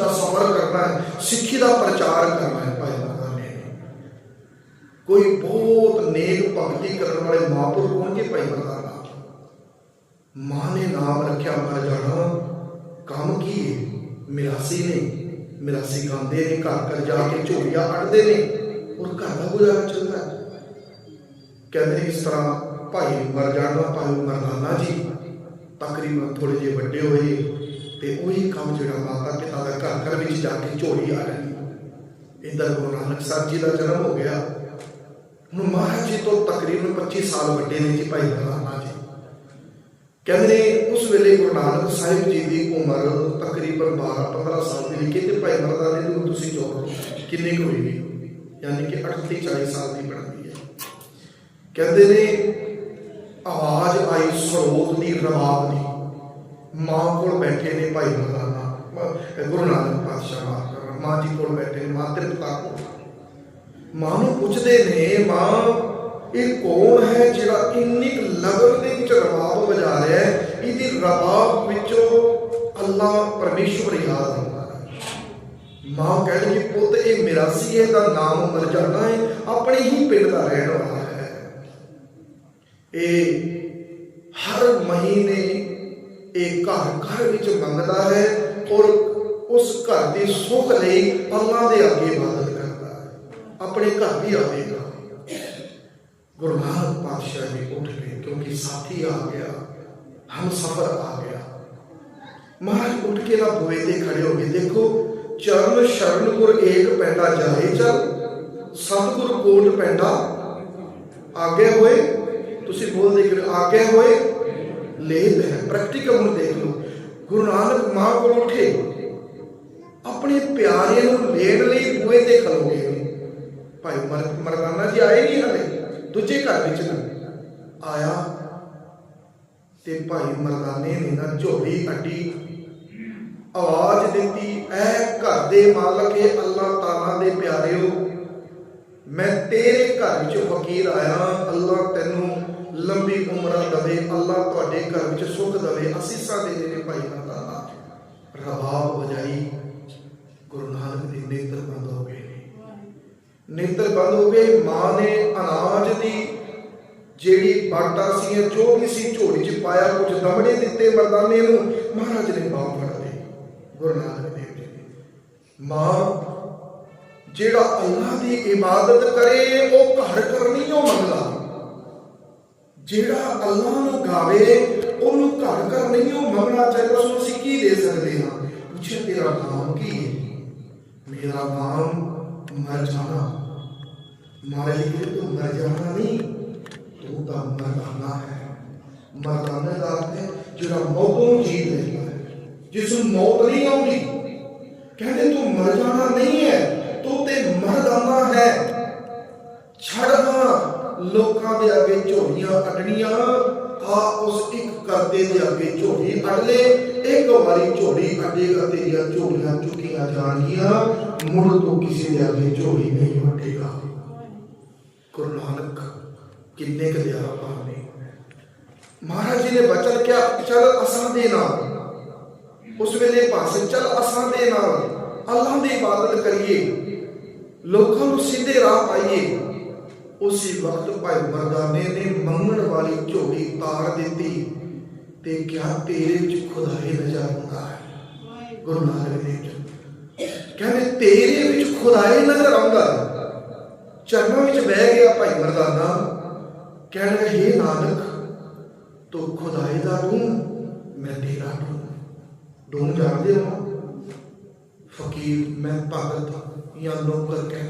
ਦਾ ਸਫ਼ਰ ਕਰਨਾ ਹੈ, ਸਿੱਖੀ ਦਾ ਪ੍ਰਚਾਰ ਕਰਨਾ ਹੈ ਭਾਈ ਮਰਦਾਨੇ ਨੇ ਕੋਈ ਬਹੁਤ ਨੇਕ ਭਗਤੀ ਕਰਨ ਵਾਲੇ ਮਹਾਂਪੁਰ ਹੋਣਗੇ ਭਾਈ ਮਰਦਾਨਾ ਮਾਂ ਨੇ ਨਾਮ ਰੱਖਿਆ ਮਰ ਜਾਣਾ ਕੰਮ ਕੀ ਹੈ ਮਿਰਾਸੀ ਨੇ, ਮਿਰਾਸੀ ਗਾਉਂਦੇ ਨੇ, ਘਰ ਘਰ ਜਾ ਕੇ ਝੋਲੀਆਂ ਅੜਦੇ ਨੇ। ਔਰ ਘਰ ਦਾ ਗੁਜ਼ਾਰਾ ਚੱਲਦਾ ਕਹਿੰਦੇ ਇਸ ਤਰ੍ਹਾਂ ਭਾਈ ਮਰ ਜਾਣਾ ਭਾਈ ਮਰਦਾਨਾ ਜੀ। ਤਕਰੀਬਨ ਥੋੜੇ ਜਿਹੇ ਵੱਡੇ ਹੋਏ। ਤੇ ਉਹੀ ਕੰਮ ਜਿਹੜਾ ਮਾਤਾ ਪਿਤਾ ਦਾ ਘਰ ਘਰ ਵਿੱਚ ਜਾ ਕੇ ਝੋਲੀ ਆ ਰਹੀ। ਇੰਦਰ ਗੁਰੂ ਨਾਨਕ ਸਾਹਿਬ ਜੀ ਦਾ ਜਨਮ ਹੋ ਗਿਆ। ਹੁਣ ਮਹਾਰਾਜ ਜੀ ਤੋਂ ਤਕਰੀਬਨ 25 ਸਾਲ ਵੱਡੇ ਨੇ ਜੀ ਭਾਈ ਮਰਦਾਨਾ ਜੀ। ਕਹਿੰਦੇ ਉਸ ਵੇਲੇ ਗੁਰੂ ਨਾਨਕ ਸਾਹਿਬ ਜੀ ਦੀ ਉਮਰ ਤਕਰੀਬਨ 12-15 ਸਾਲ ਦੀ ਲਿਖੀ ਤੇ ਭਾਈ ਮਰਦਾਨੇ ਦੀ ਉਮਰ ਤੁਸੀਂ ਜੋੜੋ ਕਿੰਨੀ ਕੁ ਹੋਏਗੀ ਯਾਨੀ ਕਿ 38-40 ਸਾਲ ਦੀ ਬਣਦੀ ਹੈ। ਕਹਿੰਦੇ ਨੇ ਆਵਾਜ਼ ਆਈ ਸਰੋਤ ਦੀ ਰਵਾਬ ਦੀ। ਮਾਂ ਕੋਲ ਬੈਠੇ ਨੇ ਭਾਈ ਮਰਦਾਨਾ ਗੁਰੂ ਨਾਨਕ ਪਾਤਸ਼ਾਹ ਮਾਂ ਮਾਂ ਜੀ ਕੋਲ ਬੈਠੇ ਨੇ, ਮਾਂ ਤ੍ਰਿਪਤਾ ਕੋਲ ਮਾਂ ਨੂੰ ਪੁੱਛਦੇ ਨੇ, ਮਾਂ, ਇਹ ਕੌਣ ਹੈ ਜਿਹੜਾ ਇੰਨੀ ਲਗਨ ਦੇ ਵਿੱਚ ਰਬਾਬ ਵਜਾ ਰਿਹਾ ਹੈ? ਇਹਦੀ ਰਬਾਬ ਵਿੱਚੋਂ ਅੱਲਾ ਪਰਮੇਸ਼ਵਰ ਯਾਦ ਆਉਂਦਾ ਹੈ ਮਾਂ ਕਹਿੰਦੀ ਕਿ ਪੁੱਤ, ਇਹ ਮਿਰਾਸੀ ਹੈ ਦਾ ਨਾਮ ਮਰਜਾਨਾ ਹੈ, ਆਪਣੇ ਹੀ ਪਿੰਡ ਦਾ ਰਹਿਣ ਵਾਲਾ ਹੈ। ਇਹ ਹਰ ਮਹੀਨੇ ਇਹ ਘਰ ਘਰ ਵਿੱਚ ਮੰਗਦਾ ਹੈ ਔਰ ਉਸ ਘਰ ਦੀ ਸੁੱਖ ਲਈ ਅੱਲਾ ਦੇ ਅੱਗੇ ਇਬਾਦਤ ਕਰਦਾ ਹੈ। ਆਪਣੇ ਘਰ ਵੀ ਆਵੇਗਾ ਗੁਰੂ ਨਾਨਕ ਪਾਤਸ਼ਾਹ ਜੀ ਉੱਠ ਗਏ ਕਿਉਂਕਿ ਸਾਥੀ ਆ ਗਿਆ, ਹਮ ਸਫਰ ਆ ਗਿਆ। ਮਹਾਰਾਜ ਉੱਠ ਕੇ ਨਾ ਬੋਏ ਤੇ ਖੜੇ ਹੋ ਗਏ। ਦੇਖੋ, ਚਰਨ ਸ਼ਰਨ ਗੁਰ ਏਕ ਪੈਂਡਾ ਜਾਏ ਚਲ, ਸਤਿਗੁਰ ਕੋਟ ਪੈਂਡਾ ਆਗੇ ਹੋਏ। ਤੁਸੀਂ ਬੋਲਦੇ ਕਿ ਆਗੇ ਹੋਏ ਲੇਤ ਹੈ ਪ੍ਰੈਕਟੀਕਲ ਨੂੰ ਦੇਖ ਲਓ। ਗੁਰੂ ਨਾਨਕ ਮਾਂ ਕੋਲ ਉੱਠੇ। ਆਪਣੇ ਪਿਆਰੇ ਨੂੰ ਲੈਣ ਲਈ ਬੂਹੇ ਤੇ ਖਲੋਗੇ ਭਾਈ ਮਰਦਾਨਾ ਜੀ ਆਏ ਨਹੀਂ ਹਲੇ, ਦੂਜੇ ਘਰ ਵਿੱਚ ਨਾ। ਆਇਆ ਤੇ ਭਾਈ ਮਰਦਾਨੇ ਨੇ ਨਾ ਝੋਲੀ ਅੱਡੀ ਆਵਾਜ਼ ਦਿੱਤੀ, ਐ ਘਰ ਦੇ ਮਾਲਕ ਏ ਅੱਲਾਹ ਤਾਲਾ ਦੇ ਪਿਆਰਿਓ, ਮੈਂ ਤੇਰੇ ਘਰ ਵਿੱਚ ਫਕੀਰ ਆਇਆ ਅੱਲਾਹ ਤੈਨੂੰ ਲੰਬੀ ਉਮਰਾਂ ਦਵੇ, ਅੱਲਾਹ ਤੁਹਾਡੇ ਘਰ ਵਿੱਚ ਸੁੱਖ ਦਵੇ, ਅਸੀਸਾਂ ਦੇ ਦੇ ਭਾਈ ਮਰਦਾਨਾ ਰਬਾਬ ਵਜਾਈ ਗੁਰੂ ਨਾਨਕ ਦੇ ਨੇਤਰ ਬੰਦ ਹੋ ਗਏ ਨੇਤਰ ਬੰਦ ਹੋ ਗਏ, ਮਾਂ ਨੇ ਅਨਾਜ ਦੀ ਜਿਹੜੀ ਬਾਟਾ ਸੀ ਜੋ ਵੀ ਸੀ ਝੋਲੀ 'ਚ ਪਾਇਆ, ਕੁਝ ਦਮੜੇ ਦਿੱਤੇ ਮਰਦਾਨੇ ਨੂੰ, ਮਹਾਰਾਜ ਨੇ ਬਾਪ ਫੜ ਲਈ ਗੁਰੂ ਨਾਨਕ ਦੇਵ ਜੀ ਨੇ। ਮਾਂ ਜਿਹੜਾ ਅੱਲਾਹ ਦੀ ਇਬਾਦਤ ਕਰੇ, ਉਹ ਘਰ ਕਰਨੀ ਉਹ ਮੰਗਦਾ। ਜਿਹੜਾ ਅੱਲਾਹ ਨੂੰ ਗਾਵੇ, ਉਹਨੂੰ ਘਰ ਘਰ ਨਹੀਂ, ਉਹ ਮੰਗਣਾ ਚਾਹੀਦਾ, ਉਸ ਨੂੰ ਅਸੀਂ ਕੀ ਦੇ ਸਕਦੇ ਹਾਂ? ਪੁੱਛੇ, ਤੇਰਾ ਨਾਮ ਕੀ ਹੈ? ਮੇਰਾ ਨਾਮ ਮਰ ਜਾਣਾ। ਮਾਰੇ ਲਈ ਤੂੰ ਮਰ ਜਾਣਾ ਨਹੀਂ, ਤੂੰ ਤਾਂ ਮਰਦਾਨਾ ਹੈ। ਮਰਦਾਨਾ ਦਾ ਅਰਥ ਹੈ, ਜਿਹੜਾ ਮੌਤ ਨੂੰ ਜੀ ਲੈਂਦਾ ਹੈ। ਜਿਸ ਨੂੰ ਮੌਤ ਨਹੀਂ ਆਉਂਦੀ, ਕਹਿੰਦੇ ਤੂੰ ਅੱਗੇ ਝੋਲੀਆਂ ਆ ਉਸ ਇੱਕ ਕਰਤੇ ਦੇ ਅੱਗੇ ਝੋਲੀ ਕੱਢ ਲੈ। ਇੱਕ ਵਾਰੀ ਝੋਲੀ ਕੱਢੇਗਾ ਤੇਰੀਆਂ ਝੋਲੀਆਂ ਚੁੱਕੀਆਂ ਜਾਣਗੀਆਂ। ਮੁੜ ਤੋਂ ਕਿਸੇ ਦੇ ਅੱਗੇ ਝੋਲੀ ਨਹੀਂ ਵੱਟੇਗਾ ਗੁਰੂ ਨਾਨਕ, ਕਿੰਨੇ ਕੁ ਦਿਆ ਪਾਣੇ ਮਹਾਰਾਜ ਜੀ ਨੇ ਬਚਨ ਕਿਹਾ, ਚਲ ਅਸਾਂ ਦੇ ਨਾਲ। ਉਸ ਵੇਲੇ ਪਾਸੇ, ਚਲ ਅਸਾਂ ਦੇ ਨਾਲ। ਅੱਲਾਹ ਦੀ ਇਬਾਦਤ ਕਰੀਏ। ਲੋਕਾਂ ਨੂੰ ਸਿੱਧੇ ਰਾਹ ਪਾਈਏ। ਉਸੇ ਵਕਤ ਭਾਈ ਮਰਦਾਨੇ ਨੇ ਮੰਗਣ ਵਾਲੀ ਝੋਲੀ ਤਾਰ ਦਿੱਤੀ ਤੇ ਕਿਹਾ, ਤੇਰੇ ਵਿੱਚ ਖੁਦਾਈ ਨਜ਼ਰ ਆਉਂਦਾ ਹੈ। ਗੁਰੂ ਨਾਨਕ ਦੇਵ ਜੀ ਕਹਿੰਦੇ, ਤੇਰੇ ਵਿੱਚ ਖੁਦਾਈ ਨਜ਼ਰ ਆਉਂਦਾ ਹੈ। ਚਰਨਾਂ ਵਿੱਚ ਬਹਿ ਗਿਆ ਭਾਈ ਮਰਦਾਨਾ ਕਹਿਣ ਲੱਗਾ, ਹੇ ਨਾਨਕ, ਤੂੰ ਖੁਦਾਈ ਦਾ ਤੂੰ, ਮੈਂ ਤੇਰਾ ਤੂੰ। ਦੋਨੋਂ ਜਾਣਦੇ ਹੋ, ਫਕੀਰ, ਮੈਂ ਭਗਤ ਜਾਂ ਨੌਕਰ ਕਹਿ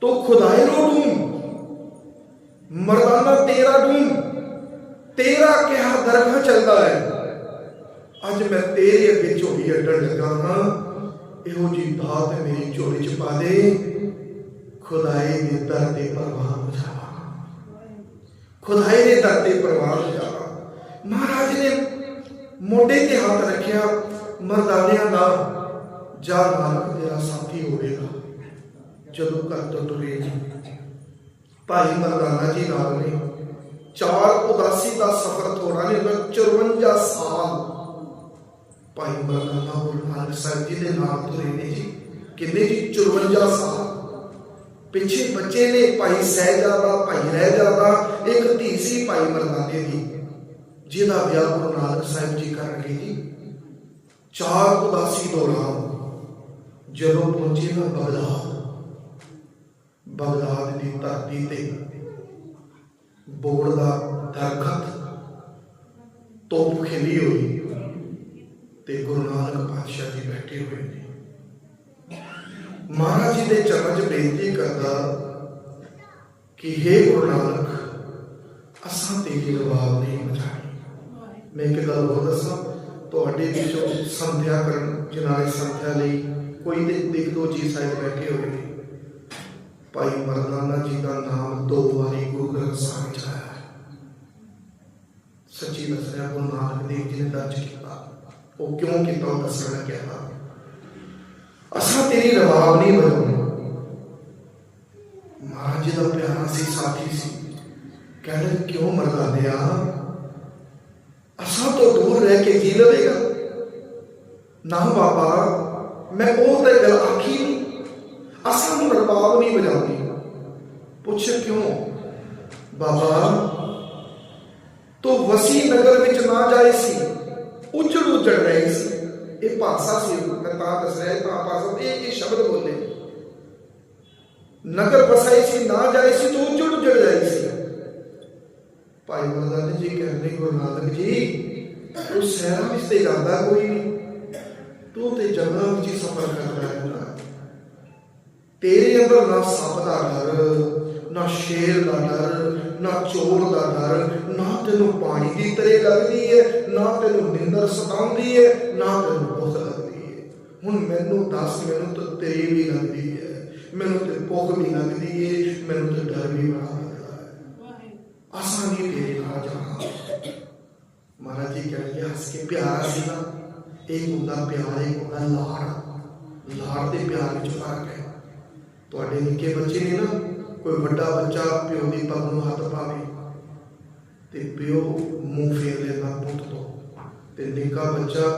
ਤੂੰ ਖੁਦਾਏ ਰੋ ਤੂੰ ਮਰਦਾਨਾ ਤੇਰਾ ਤੂੰ ਤੇਰਾ ਕਿਹਾ ਦਰਗਾਹ ਚੱਲਦਾ ਹੈ। ਅੱਜ ਮੈਂ ਤੇਰੇ ਅੱਗੇ ਝੋਲੀ ਅੱਡਣ ਲੱਗਾ ਹਾਂ। ਇਹੋ ਜੀ ਬਾਤ ਮੇਰੀ ਝੋਲੀ ਚ ਪਾ ਦੇ। ਖੁਦਾਏ ਦੇ ਦਰ ਤੇ ਪ੍ਰਵਾਨ ਜਾਵਾ ਖੁਦਾਏ ਦੇ ਦਰ ਤੇ ਪ੍ਰਵਾਨ ਜਾਵਾ ਮਹਾਰਾਜ ਨੇ ਮੋਢੇ ਤੇ ਹੱਥ ਰੱਖਿਆ, ਮਰਦਾਨਿਆਂ ਦਾ ਜਾ ਨਾਨਕ ਤੇਰਾ ਸਾਥੀ ਹੋਵੇਗਾ। ਜਦੋਂ ਘਰ ਤੋਂ ਤੁਰੇ ਭਾਈ ਮਰਦਾਨਾ ਜੀ ਨਾਲ ਨੇ। ਚਾਰ ਉਦਾਸੀ ਦਾ ਸਫ਼ਰ ਥੋੜਾ ਨਹੀਂ ਹੁੰਦਾ 54 ਸਾਲ। ਭਾਈ ਮਰਦਾਨਾ ਗੁਰੂ ਨਾਨਕ ਸਾਹਿਬ ਜੀ ਦੇ ਨਾਮ ਤੁਰੇ ਨੇ ਜੀ। ਕਿੰਨੇ ਜੀ? 54 ਸਾਲ। ਪਿੱਛੇ ਬੱਚੇ ਨੇ ਭਾਈ ਸਹਿਜਾਦਾ, ਭਾਈ ਰਹਿਜਾਦਾ, ਇੱਕ ਧੀ ਸੀ ਭਾਈ ਮਰਦਾਨੇ ਦੀ, ਜਿਹਦਾ ਵਿਆਹ ਗੁਰੂ ਨਾਨਕ ਸਾਹਿਬ ਜੀ ਕਰਨਗੇ ਜੀ। ਚਾਰ ਉਦਾਸੀ ਦੌਰਾਨ ਜਦੋਂ ਪਹੁੰਚੇ ਨਾ ਬਗਦਾਦ ਬਗਦਾਦ ਦੀ ਧਰਤੀ ਤੇ ਬੋੜ ਦਾ ਦਰਖਤ ਤੋਪ ਖਿਲੀ ਹੋਈ ਤੇ ਗੁਰੂ ਨਾਨਕ ਪਾਤਸ਼ਾਹ ਜੀ ਬੈਠੇ ਹੋਏ ਨੇ। ਮਹਾਰਾਜ ਜੀ ਦੇ ਚਰਨ 'ਚ ਬੇਨਤੀ ਕਰਦਾ ਕਿ हे ਗੁਰੂ ਨਾਨਕ, ਅਸਾਂ ਤੇਰੀ ਰਵਾਬ ਨਹੀਂ ਬਚਾਣੀ ਮੈਂ ਇੱਕ ਗੱਲ ਹੋਰ ਦੱਸਾਂ, ਤੁਹਾਡੇ ਵਿੱਚੋਂ ਸੰਧਿਆ ਕਰਨ ਜਿਨਾਲੇ ਸੰਧਿਆ ਲਈ ਕੋਈ ਦੇ ਇੱਕ ਦੋ ਜੀ ਸਾਹਿਬ ਬੈਠੇ ਹੋਏ ਨੇ। ਭਾਈ ਮਰਦਾਨਾ ਜੀ ਦਾ ਨਾਮ ਦੋ ਵਾਰੀ ਗੁਰੂ ਗ੍ਰੰਥ ਸਾਹਿਬ ਵਿੱਚ ਆਇਆ ਹੈ। ਸੱਚੀ ਦੱਸ ਰਿਹਾ ਗੁਰੂ ਨਾਨਕ ਦੇਵ ਜੀ ਨੇ ਦਰਜ ਕੀਤਾ। ਉਹ ਕਿਉਂ ਕੀਤਾ, ਉਹ ਦੱਸਣ ਲੱਗਿਆ ਅਸਾਂ ਤੇਰੀ ਰਵਾਬ ਨਹੀਂ ਬਜਾਉਣੀ ਮਹਾਰਾਜ ਜੀ ਦਾ ਪਿਆਰਾ ਸੀ ਸਾਥੀ ਸੀ। ਕਹਿੰਦੇ, ਕਿਉਂ ਮਰਦਾਨੇ ਆ? ਅਸਾਂ ਤੋਂ ਦੂਰ ਰਹਿ ਕੇ ਜੀ ਲਵੇਗਾ? ਨਾ ਬਾਬਾ, ਮੈਂ ਉਹ ਤੇ ਗੱਲ ਆਖੀ ਨਹੀਂ ਅਸਾਂ ਨੂੰ ਰਬਾਬ ਨਹੀਂ ਵਜਾਉਂਦੀ। ਪੁੱਛ ਕਿਉਂ? ਬਾਬਾ, ਤੋ ਵਸੀ ਨਗਰ ਵਿੱਚ ਨਾ ਜਾਏ ਸੀ ਉਜੜ ਉਜੜ ਰਹੇ ਸੀ। ਇਹ ਭਾਸ਼ਾ ਸੀ ਮੈਂ ਤਾਂ ਦੱਸ ਰਿਹਾ ਤਾਂ ਭਾਸ਼ਾ ਇਹ ਇਹ ਸ਼ਬਦ ਬੋਲੇ। ਨਗਰ ਬਸਾਈ ਸੀ, ਨਾ ਜਾਏ ਸੀ, ਤੋ ਉਜੜ ਉਜੜ ਜਾਏ ਸੀ। ਭਾਈ ਮਰਦਾਨੇ ਜੀ ਕਹਿੰਦੇ, ਗੁਰੂ ਨਾਨਕ ਜੀ, ਤੂੰ ਸਹਿਰਾ ਵਿੱਚ ਤੇ ਜਾਂਦਾ ਕੋਈ ਨਹੀਂ। ਤੂੰ ਤੇ ਜੰਗਲਾਂ ਵਿੱਚ ਹੀ ਸਫ਼ਰ ਕਰਦਾ ਰਹਿੰਦਾ। ਤੇਰੇ ਅੰਦਰ ਨਾ ਸੱਪ ਦਾ ਡਰ, ਨਾ ਸ਼ੇਰ ਦਾ ਡਰ, ਨਾ ਚੋਰ ਦਾ ਡਰ, ਨਾ ਤੈਨੂੰ ਪਾਣੀ ਦੀ ਤਰੇ ਲੱਗਦੀ ਹੈ ਨਾ ਤੈਨੂੰ ਨਿੰਦਰ ਸਤਾਉਂਦੀ ਹੈ ਨਾ ਤੈਨੂੰ ਭੁੱਖ ਲੱਗਦੀ ਹੈ ਹੁਣ ਮੈਨੂੰ ਦੱਸ, ਮੈਨੂੰ ਤਾਂ ਤੇਰੀ ਵੀ ਲੱਗਦੀ ਹੈ ਮੈਨੂੰ ਤੇ ਭੁੱਖ ਵੀ ਲੱਗਦੀ ਹੈ ਮੈਨੂੰ ਤੇ ਡਰ ਵੀ ਬੜਾ ਲੱਗਦਾ ਹੈ ਆਸਾਨੀ ਤੇਰੇ ਨਾਲ ਜਾਣਾ ਮਹਾਰਾਜ ਜੀ ਕਹਿੰਦੇ ਹੱਸ ਕੇ ਪਿਆਰਾ ਸੀ ਨਾ। ਇਹ ਹੁੰਦਾ ਪਿਆਰ, ਇਹ ਹੁੰਦਾ ਲਾੜ। ਲਾੜ ਦੇ ਪਿਆਰ ਵਿੱਚ ਫ਼ਰਕ ਹੈ। ਤੁਹਾਡੇ ਨਿੱਕੇ ਬੱਚੇ ਨੇ ਨਾ ਕੋਈ ਵੱਡਾ ਬੱਚਾ ਪਿਓ ਦੀ ਪੱਗ ਨੂੰ ਹੱਥ ਪਾਵੇ ਤੇ ਪਿਓ ਮੂੰਹ ਫੇਰ ਲੈਂਦਾ ਪੁੱਤ ਤੋਂ ਤੇ ਨਿੱਕਾ ਬੱਚਾ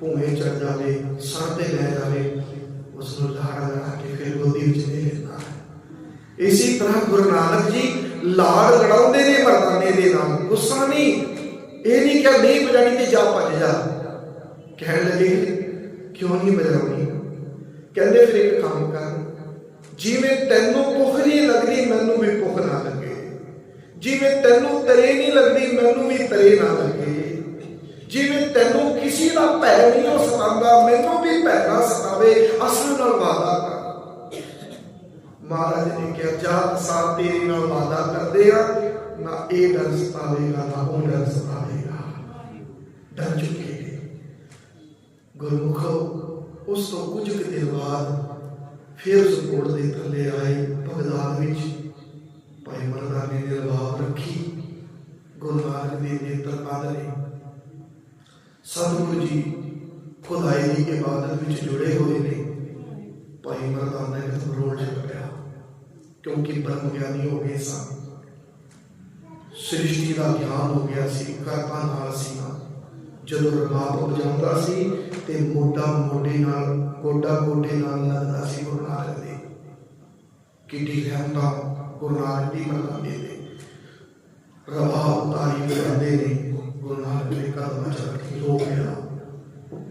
ਭੂਮੇ ਚੜ ਜਾਵੇ, ਸਾਹ ਤੇ ਲੈ ਜਾਵੇ ਉਸ ਨੂੰ ਲਾੜ ਲੜਾ ਕੇ ਫਿਰ ਗੋਦੀ ਵਿੱਚ ਲੈ ਲੈਂਦਾ ਇਸੇ ਤਰ੍ਹਾਂ ਗੁਰੂ ਨਾਨਕ ਜੀ ਲਾੜ ਲੜਾਉਂਦੇ ਨੇ ਮਰਦਾਨੇ ਦੇ ਨਾਲ ਗੁੱਸਾ ਨਹੀਂ, ਇਹ ਨਹੀਂ ਕਿ ਨਹੀਂ ਬਜਾਣੀ ਤੇ ਜਾ ਭੱਜ ਜਾ। ਕਹਿਣ ਲੱਗੇ, ਕਿਉਂ ਨਹੀਂ ਬਜਾਉਣੀ ਕਹਿੰਦੇ ਫਿਰ ਇੱਕ ਕੰਮ ਕਰ ਜਿਵੇਂ ਤੈਨੂੰ ਭੁੱਖ ਨਹੀਂ ਲੱਗਦੀ, ਮੈਨੂੰ ਵੀ ਭੁੱਖ ਨਾ ਲੱਗੇ। ਜਿਵੇਂ ਤੈਨੂੰ ਤਰੇ ਨਹੀਂ ਲੱਗਦੀ, ਮੈਨੂੰ ਵੀ ਤਰੇ ਨਾ ਲੱਗੇ। ਜਿਵੇਂ ਤੈਨੂੰ ਕਿਸੇ ਦਾ ਭੈ ਨਹੀਂ ਹੋ ਸਤਾਉਂਦਾ, ਮੈਨੂੰ ਵੀ ਭੈ ਨਾ ਸਤਾਵੇ, ਅਸਲ ਨਾਲ ਵਾਦਾ ਕਰ। ਮਹਾਰਾਜ ਨੇ ਕਿਹਾ, ਜਾ, ਅਸਾਂ ਤੇਰੇ ਨਾਲ ਵਾਦਾ ਕਰਦੇ ਆ ਨਾ ਇਹ ਡਰ ਸਤਾਵੇਗਾ, ਨਾ ਉਹ ਡਰ ਸਤਾਵੇਗਾ। ਡਰ ਚੁੱਕੇ ਨੇ। ਗੁਰਮੁਖੋ, ਉਸ ਤੋਂ ਕੁਝ ਕੁ ਦਿਨ ਬਾਅਦ ਫਿਰ ਉਸ ਦੇ ਥੱਲੇ ਆਏ ਬਗਦਾਦ ਵਿੱਚ ਭਾਈ ਮਰਦਾਨੇ ਨੇ ਰਵਾਬ ਰੱਖੀ, ਗੁਰੂ ਨਾਨਕ ਦੇਵ ਨੇ ਤਰਪਾਦ ਨੇ ਸਤਿਗੁਰੂ ਜੀ ਖੁਦਾਈ ਦੀ ਇਬਾਦਤ ਵਿੱਚ ਜੁੜੇ ਹੋਏ ਨੇ। ਭਾਈ ਮਰਦਾਨਾ ਨੇ ਰੋਲ ਚ ਕਿਉਂਕਿ ਬ੍ਰਹਮ ਗਿਆਨੀ ਹੋ ਗਏ ਸਨ ਸ੍ਰਿਸ਼ਟੀ ਦਾ ਗਿਆਨ ਹੋ ਗਿਆ ਸੀ ਕਰਤਾ ਨਾਲ ਸੀ ਜਦੋਂ ਰਬਾਬ ਵਜਾਉਂਦਾ ਸੀ ਤੇ ਮੋਢਾ ਮੋਢੇ ਨਾਲ, ਗੋਡਾ ਗੋਡੇ ਨਾਲ ਲੱਗਦਾ ਸੀ ਗੁਰੂ ਨਾਨਕ ਦੇ। ਕਿੱਡੀ ਰਹਿਮਤਾਂ ਗੁਰੂ ਨਾਨਕ ਦੀ ਮਰਦਾਨੇ ਦੇ ਰਬਾਬ ਤਾਰੀ ਕਰਦੇ ਨੇ, ਗੁਰੂ ਨਾਨਕ ਦੇ ਕਦਮ ਚ ਰੱਖ ਕੇ ਗਿਆ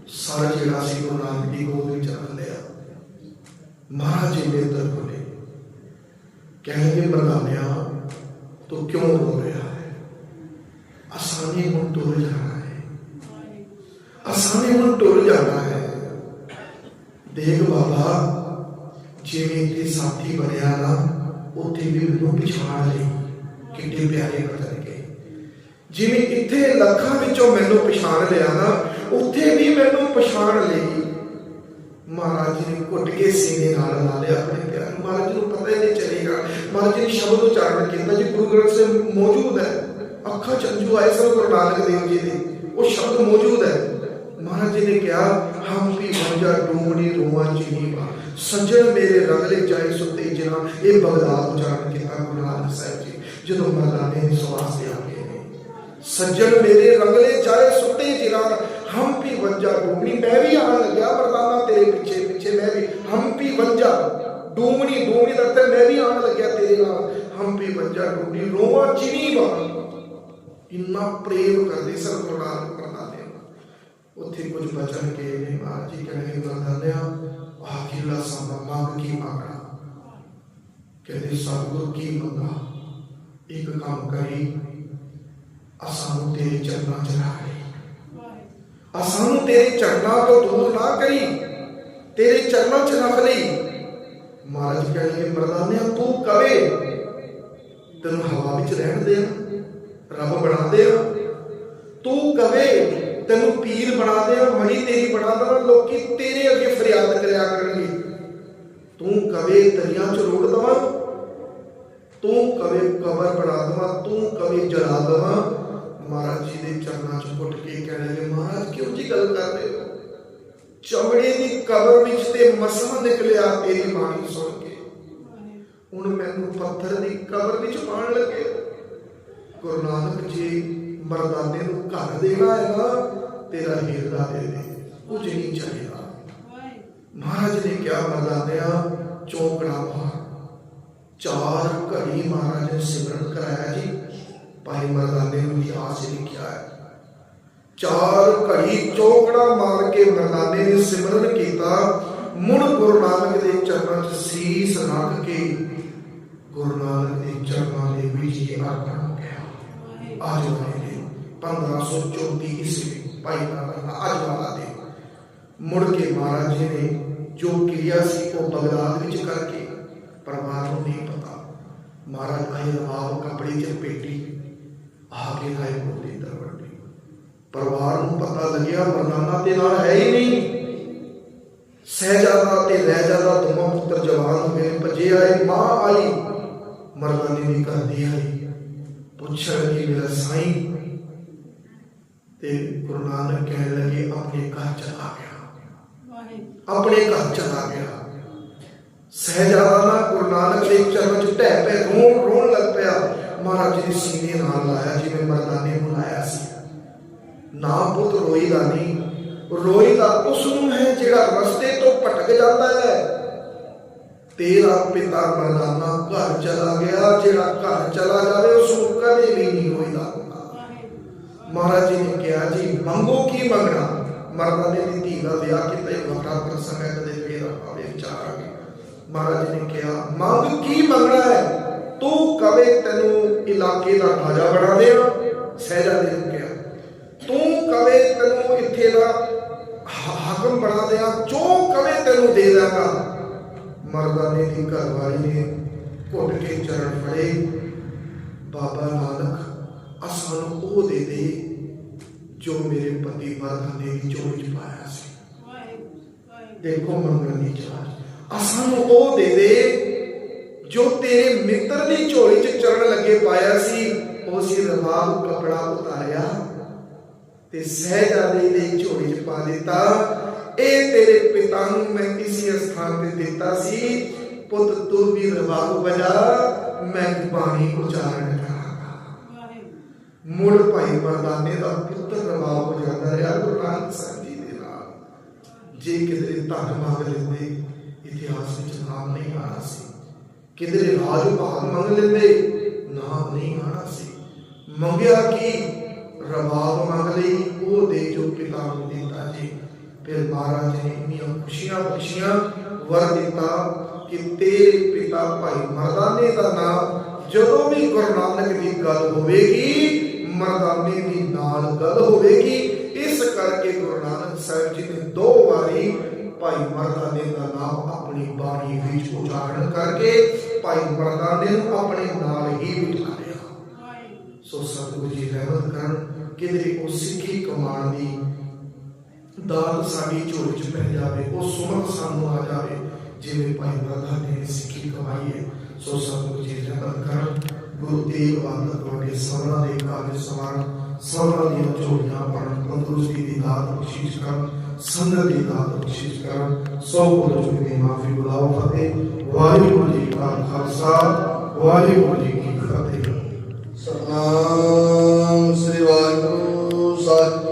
ਸਾਰਾ ਜਿਹੜਾ ਸੀ ਗੁਰੂ ਨਾਨਕ ਦੀ ਗੋਦ ਵਿੱਚ ਰੱਖ ਲਿਆ। ਮਹਾਰਾਜ ਜੀ ਦੇ ਦਰ ਕੋਲੇ ਕਹਿੰਦੇ ਮਰਦਾਨਿਆ ਤੂੰ ਕਿਉਂ ਰੋ ਰਿਹਾ ਹੈ ਆਸਾਨੀ ਹੁਣ ਟੁਰ ਜਾਣਾ ਹੈ ਆਸਾਨੀ ਹੁਣ ਟੁਰ ਜਾਣਾ ਹੈ ਦੇਖ ਬਾਬਾ ਜਿਵੇਂ ਤੇ ਸਾਥੀ ਬਣਿਆ ਨਾ ਉੱਥੇ ਵੀ ਲਈ। ਕਿੰਨੇ ਪਿਆਰੇ ਬਦਲ ਗਏ ਜਿਵੇਂ ਇੱਥੇ ਲੱਖਾਂ ਵਿੱਚੋਂ ਮੈਨੂੰ ਪਛਾਣ ਲਿਆ ਨਾ, ਉੱਥੇ ਵੀ ਮੈਨੂੰ ਪਛਾਣ ਲਈ। ਮਹਾਰਾਜ ਜੀ ਨੇ ਘੁੱਟ ਕੇ ਸੀਨੇ ਨਾਲ ਲਾ ਲਿਆ ਆਪਣੇ ਪਿਆਰ। ਨੂੰ ਮਹਾਰਾਜ ਜੀ ਨੂੰ ਪਤਾ ਹੀ ਨਹੀਂ ਚੱਲੇਗਾ। ਮਹਾਰਾਜ ਜੀ ਨੇ ਸ਼ਬਦ ਉਚਾਰਨ ਕੀਤਾ ਜੀ। ਗੁਰੂ ਗ੍ਰੰਥ ਸਾਹਿਬ ਮੌਜੂਦ ਹੈ। ਅੱਖਾਂ ਚੰਜੂ ਆਏ ਸਭ ਗੁਰੂ ਨਾਨਕ ਦੇਵ ਜੀ ਦੇ। ਉਹ ਸ਼ਬਦ ਮੌਜੂਦ ਹੈ। ਮਹਾਰਾਜ ਜੀ ਨੇ ਕਿਹਾ, ਹਮ ਵੀ ਵੰਜਾ ਡੂਮਣੀ ਰੋਵਾਂ ਚੀਨੀ ਬਾ ਸੱਜਣ ਮੇਰੇ ਰਗਲੇ ਜਾਏ ਸੁਤੇ ਜਿਨਾ ਇਹ ਬਗਦਾਦ ਉਚਾਰਨ ਕੀਤਾ ਗੁਰੂ ਨਾਨਕ ਸਾਹਿਬ ਜੀ, ਜਦੋਂ ਮਰਦਾਨੇ ਨੇ ਸਵਾਸ ਦੇ ਆ ਸੱਜਣ ਮੇਰੇ ਰੰਗਲੇ ਜਾਏ ਸੁੱਤੇ ਜਿਨਾ ਹੰਪੀ ਵੰਜਾ ਡੂਮਣੀ ਮੈਂ ਵੀ ਆਣ ਲੱਗਿਆ ਮਰਦਾਨਾ ਤੇਰੇ ਪਿੱਛੇ ਪਿੱਛੇ ਮੈਂ ਵੀ ਹੰਪੀ ਵੰਜਾ ਡੂਮਣੀ ਡੂਮਣੀ ਦਾ ਤੇ ਮੈਂ ਵੀ ਆਣ ਲੱਗਿਆ ਤੇਰੇ ਨਾਲ। ਹੰਪੀ ਵੰਜਾ ਡੂਮਣੀ ਰੋਵਾ ਚਿਨੀ ਬਾਣ ਇੰਨਾ ਪ੍ਰੇਮ ਕਰਦੇ ਸਨ ਉੱਥੇ ਕੁਝ ਬਚਨ ਕੇ ਨੇ ਮਹਾਰਾਜ ਜੀ ਕਹਿੰਦੇ ਗੁਰਦਾਨਿਆ ਆਖਿਰਲਾ ਸਮਾਂ ਮੰਗ ਕੀ ਮੰਗਣਾ? ਕਹਿੰਦੇ, ਸਤਿਗੁਰ ਕੀ ਮੰਗਾ ਇੱਕ ਕੰਮ ਕਰੀ ਅਸਾਂ ਨੂੰ ਤੇਰੇ ਚਰਨਾਂ ਚ ਲਾ ਅਸਾਂ ਨੂੰ ਤੇਰੇ ਚਰਨਾਂ ਤੋਂ ਦੂਰ ਨਾ ਕਰੀ, ਤੇਰੇ ਚਰਨਾਂ ਚ ਰੱਖ ਲਈ। ਮਹਾਰਾਜ ਕਹਿੰਦੇ, ਮਰਦਾਨਿਆ, ਤੂੰ ਕਵੇ, ਤੈਨੂੰ ਹਵਾ ਵਿੱਚ ਰਹਿਣ ਦੇ ਰੱਬ ਬਣਾ ਦੇ ਤੂੰ ਕਵੇ ਤੈਨੂੰ ਪੀਰ ਬਣਾ ਦੇ ਮਣੀ ਤੇਰੀ ਬਣਾ ਦੇਵਾਂ ਲੋਕੀ ਤੇਰੇ ਅੱਗੇ ਫਰਿਆਦ ਕਰਿਆ ਕਰਨਗੇ। ਤੂੰ ਕਵੇ ਦਰਿਆ ਚ ਰੋੜ ਦਵਾਂ, ਤੂੰ ਕਵੇ ਕਬਰ ਬਣਾ ਦਵਾਂ, ਤੂੰ ਕਵੇ ਜਲਾ ਦਵਾਂ। ਮਹਾਰਾਜ ਜੀ ਦੇ ਚਰਨਾਂ 'ਚ ਘੁੱਟ ਕੇ ਕਹਿਣਗੇ ਮਹਾਰਾਜ, ਕਿਉਂ ਜੀ ਗੱਲ ਕਰ ਰਹੇ ਹੋ? ਚਮੜੇ ਦੀ ਕਬਰ ਵਿੱਚ ਤੇ ਮਸਾਂ ਨਿਕਲਿਆ, ਤੇਰੀ ਬਾਣੀ ਸੁਣ ਕੇ। ਹੁਣ ਮੈਨੂੰ ਪੱਥਰ ਦੀ ਕਬਰ ਵਿੱਚ ਪਾਣ ਲੱਗੇ ਗੁਰੂ ਨਾਨਕ ਜੀ ਮਰਦਾਨੇ ਨੂੰ ਘਰ ਦੇਣਾ ਹੈ ਨਾ, ਤੇਰਾ ਹੀਰਦਾ ਦੇ ਦੇ ਕੁਝ ਨਹੀਂ ਚਾਹੀਦਾ ਮਹਾਰਾਜ ਨੇ ਕਿਹਾ ਮਰਦਾਨਿਆ, ਚੌਕੜਾ ਮਾਰ ਚਾਰ ਘੜੀ ਮਹਾਰਾਜ ਨੇ ਸਿਮਰਨ ਕਰਾਇਆ ਜੀ। ਭਾਈ ਮਰਦਾਨੇ ਨੂੰ ਇਤਿਹਾਸ ਲਿਖਿਆ ਹੈ। ਚਾਰ ਘੜੀ ਚੌਕੜਾ ਮਾਰ ਕੇ ਮਰਦਾਨੇ ਨੇ ਸਿਮਰਨ ਕੀਤਾ। ਮੁੜ ਗੁਰੂ ਨਾਨਕ ਦੇ ਚਰਨਾਂ 'ਚ ਸੀਸ ਰੱਖ ਕੇ ਗੁਰੂ ਨਾਨਕ ਦੇ ਚਰਨਾਂ ਦੇ ਵਿੱਚ ਹੀ ਅਰਪਣ ਹੋ ਗਿਆ ਅੱਜ 1534 ਈਸਵੀ ਭਾਈ ਨਾਨਕ ਅੱਜ ਮੁੜ ਕੇ ਮਹਾਰਾਜ ਜੀ ਨੇ ਜੋ ਕਿਰਿਆ ਸੀ ਉਹ ਬਗਦਾਦ ਵਿੱਚ ਕਰਕੇ ਪਰਿਵਾਰ ਨੂੰ ਨਹੀਂ ਪਤਾ। ਮਹਾਰਾਜ ਆਏ ਰਵਾਬ ਕੱਪੜੇ ਚ ਪੇਟੀ ਆ ਕੇ ਆਏ ਬੋਲੀ ਦਰਵੜੀ ਪਰਿਵਾਰ ਨੂੰ ਪਤਾ ਲੱਗਿਆ ਮਰਦਾਨਾ ਤੇ ਨਾਲ ਹੈ ਹੀ ਨਹੀਂ। ਸਹਿਜਾਦਾ ਤੇ ਰਹਿਜਾਦਾ ਦੋਵਾਂ ਪੁੱਤਰ ਜਵਾਨ ਹੋਏ ਭਜੇ ਆਏ, ਮਾਂ ਆਈ। ਮਰਦਾਨੀ ਦੀ ਕਰਦੀ ਆਈ। ਪੁੱਛਣ ਕਿ ਮੇਰਾ ਸਾਈਂ ਤੇ ਗੁਰੂ ਨਾਨਕ ਕਹਿਣ ਲੱਗੇ ਆਪਣੇ ਘਰ ਚਲਾ ਗਿਆ। ਆਪਣੇ ਘਰ ਚਲਾ ਗਿਆ। ਸਹਿਜਾਦਾ ਨਾ ਗੁਰੂ ਨਾਨਕ ਦੇ ਚਰਨ ਚ ਢਹਿ ਪੈ ਰੋਣ ਰੋਣ ਲੱਗ ਪਿਆ। ਮਹਾਰਾਜ ਜੀ ਸੀਨੇ ਨਾਲ ਲਾਇਆ ਜਿਵੇਂ ਮਰਦਾਨੇ ਨੂੰ ਲਾਇਆ ਸੀ। ਨਾ ਪੁੱਤ ਰੋਈ ਦਾ ਨਹੀਂ ਰੋਈ ਦਾ ਉਸ ਨੂੰ ਹੈ ਜਿਹੜਾ ਰਸਤੇ ਤੋਂ ਭਟਕ ਜਾਂਦਾ ਹੈ। ਤੇਰਾ ਪਿਤਾ ਮਰਦਾਨਾ ਘਰ ਚਲਾ ਗਿਆ ਜਿਹੜਾ ਘਰ ਚਲਾ ਜਾਵੇ ਉਸ ਨੂੰ ਕਦੇ ਵੀ ਨਹੀਂ ਹੁੰਦਾ। ਮਹਾਰਾਜ ਜੀ ਨੇ ਕਿਹਾ ਜੀ, ਮੰਗੋ ਕੀ ਮੰਗਣਾ? ਮਰਦਾਨੇ ਦੀ ਧੀ ਦਾ ਵਿਆਹ ਕੀਤਾ ਇਹ ਵੱਖਰਾ ਪ੍ਰਸੰਗ ਹੈ ਕਦੇ ਫੇਰ ਆਵੇ ਵਿਚਾਰਾਂਗੇ। ਮਹਾਰਾਜ ਜੀ ਨੇ ਕਿਹਾ, ਮੰਗ ਕੀ ਮੰਗਣਾ ਹੈ? ਤੂੰ ਕਵੇ ਤੈਨੂੰ ਇਲਾਕੇ ਦਾ ਰਾਜਾ ਬਣਾ ਦੇਵਾਂ ਸਹਿਜਾਦੇ ਨੂੰ ਕਿਹਾ, ਤੂੰ ਕਵੇ ਤੈਨੂੰ ਇੱਥੇ ਦਾ ਹ- ਹਾਕਮ ਬਣਾ ਦਿਆਂ ਜੋ ਕਵੇ ਤੈਨੂੰ ਦੇ ਦਾਂਗਾ ਮਰਦਾਨੇ ਦੀ ਘਰਵਾਲੀ ਨੇ ਘੁੱਟ ਕੇ ਚਰਨ ਫੜੇ। ਬਾਬਾ ਨਾਨਕ ਅਸਾਂ ਨੂੰ ਉਹ ਦੇ ਦੇ ਜੋ ਮੇਰੇ ਪਤੀ ਮਰਦਾਨੇ ਦੀ ਝੋਲੀ ਚ ਪਾਇਆ ਸੀ। ਦੇਖੋ ਮੰਗਣ ਚਾਹ ਅਸਾਂ ਨੂੰ ਉਹ ਦੇ ਦੇ ਜੋ ਤੇਰੇ ਮਿੱਤਰ ਦੀ ਝੋਲੀ 'ਚ ਚਰਨ ਲੱਗੇ ਪਾਇਆ ਸੀ। ਉਹ ਸੀ ਰਵਾਬ ਕਪੜਾ ਉਤਾਰਿਆ ਤੇ ਸਹਿਜਾਦੇ ਦੀ ਝੋਲੀ 'ਚ ਪਾ ਦਿੱਤਾ। ਇਹ ਤੇਰੇ ਪਿਤਾ ਨੂੰ ਮੈਂ ਕਿਸੇ ਸਥਾਨ ਤੇ ਦਿੱਤਾ ਸੀ। ਪੁੱਤ ਤੂੰ ਵੀ ਰਵਾਬ ਵਜਾ ਮੈਂ ਬਾਣੀ ਉਚਾਰਨ ਕਰਾਂਗਾ ਮੁੜ ਭਾਈ ਮਰਦਾਨੇ ਦਾ ਪੁੱਤਰ ਰਵਾਬ ਹੋ ਜਾਂਦਾ ਰਿਹਾ, ਗੁਰੂ ਨਾਨਕ ਸਾਹਿਬ ਜੀ ਦੇ ਨਾਲ। ਜੇ ਕਿਤੇ ਧਨ ਮੰਗ ਲੈਂਦੇ, ਇਤਿਹਾਸ ਵਿੱਚ ਨਾਮ ਨਹੀਂ ਆਣਾ ਸੀ। ਕਿਤੇ ਰਾਜ ਭਾਗ ਮੰਗ ਲੈਂਦੇ, ਨਾਮ ਨਹੀਂ ਆਣਾ ਸੀ। ਮੰਗਿਆ ਕਿ? ਰਵਾਬ ਮੰਗ ਲਈ, ਉਹ ਦੇ ਜੋ ਪਿਤਾ ਨੂੰ ਦਿੱਤਾ ਜੀ। ਫਿਰ ਮਹਾਰਾਜ ਨੇ ਇੰਨੀਆਂ ਖੁਸ਼ੀਆਂ ਖੁਸ਼ੀਆਂ ਵਰ ਦਿੱਤਾ ਕਿ ਤੇਰੇ ਪਿਤਾ ਭਾਈ ਮਰਦਾਨੇ ਦਾ ਨਾਮ ਜਦੋਂ ਵੀ ਗੁਰੂ ਨਾਨਕ ਦੀ ਗੱਲ ਹੋਵੇਗੀ ਮਰਦਾਨੇ ਦੀ ਨਾਲ ਗੱਲ ਹੋਵੇਗੀ। ਇਸ ਕਰਕੇ ਗੁਰੂ ਨਾਨਕ ਸਾਹਿਬ ਜੀ ਨੇ ਦੋ ਵਾਰੀ ਭਾਈ ਮਰਦਾਨੇ ਦਾ ਨਾਮ ਆਪਣੀ ਬਾਣੀ ਵਿੱਚ ਉਚਾਰਨ ਕਰਕੇ ਭਾਈ ਮਰਦਾਨੇ ਨੂੰ ਆਪਣੇ ਨਾਲ ਹੀ ਬਿਠਾਇਆ। ਸੋ ਸਤਿਗੁਰੂ ਜੀ ਰਹਿਮਤ ਕਰਨ ਕਿਧਰੇ ਉਹ ਸਿੱਖੀ ਕਮਾਣ ਦੀ ਦਾਤ ਸਾਡੀ ਝੋਲੀ ਚ ਪੈ ਜਾਵੇ, ਉਹ ਸੁਮਤ ਸਾਨੂੰ ਆ ਜਾਵੇ, ਜਿਵੇਂ ਭਾਈ ਮਰਦਾਨੇ ਨੇ ਸਿੱਖੀ ਕਮਾਈ ਹੈ। ਸੋ ਸਤਿਗੁਰੂ ਜੀ ਰਹਿਮਤ ਕਰਨ ਗੁਰੂ ਤੇਗ ਬਹਾਦਰ ਤੁਹਾਡੇ ਸਭਨਾ ਦੇ ਕਾਜ ਸਮਾਨ ਸਭਨਾ ਦੀਆਂ ਝੋਲੀਆਂ ਪੜਨ ਤੰਦਰੁਸਤੀ ਦੀ ਦਾਤ ਬਖਸ਼ਿਸ਼ ਕਰਨ, ਸੰਗਤ ਦੀ ਦਾਤ ਬਖਸ਼ਿਸ਼ ਕਰਨ। ਸੋ ਪੁਰਖ ਦੀ ਮਾਫੀ ਬੁਲਾਓ ਫਤਿਹ। ਵਾਹਿਗੁਰੂ ਜੀ ਕਾ ਖਾਲਸਾ, ਵਾਹਿਗੁਰੂ ਜੀ ਕੀ ਫਤਿਹ। ਸਤਨਾਮ ਸ੍ਰੀ ਵਾਹਿਗੁਰੂ ਸਾਹਿਬ